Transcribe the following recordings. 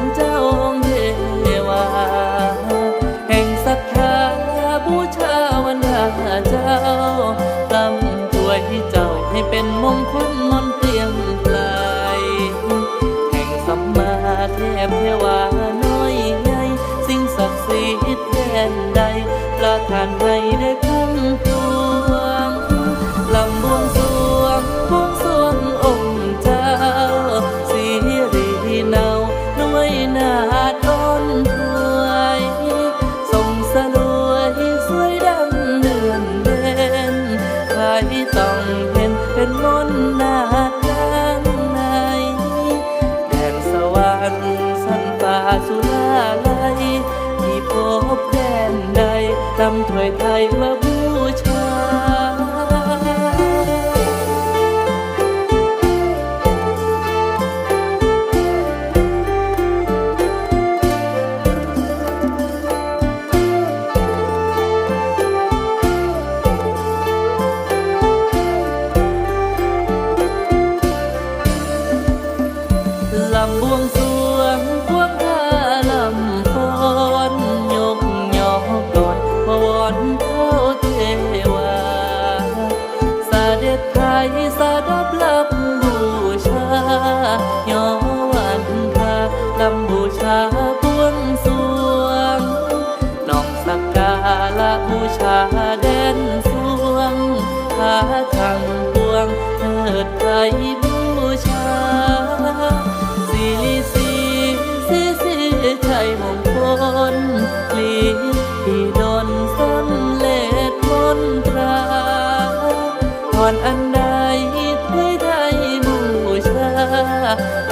ของเจ้าองค์เทวา แห่งศรัทธาบูชาวันดาเจ้าตั้มถวยเจ้าให้เป็นมงคลมนเตียงปลายแห่งสัมมาเทพเทวาน้อยใหญ่ สิ่งศักดิ์สิทธิ์แทนใดประทานให้ได้ เห็นเป็นมนต์นาทางในแดนสวรรค์สันตาสุราลัยที่พบแดนใดตำถวยไทยมาบูชา บวงสวงพวงข้าลำฟ้อนยกยอก่อนพวอนเท้าเทวาเด็จไทยสาดับลำบูชาย่อวันทาลำบูชาบวงสวงน้องสักการะบูชาแดนสวงพาทางพวงเถิดไทย ออนอันใดให้ได้บูชา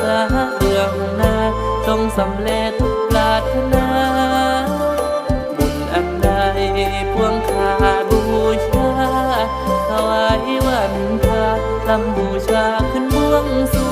ตาเบืองหน้าจงสำเร็จปรารถนาบุญอันใดพวงขาบูชาถวายวันพาะลำบูชาขึ้นบวงสู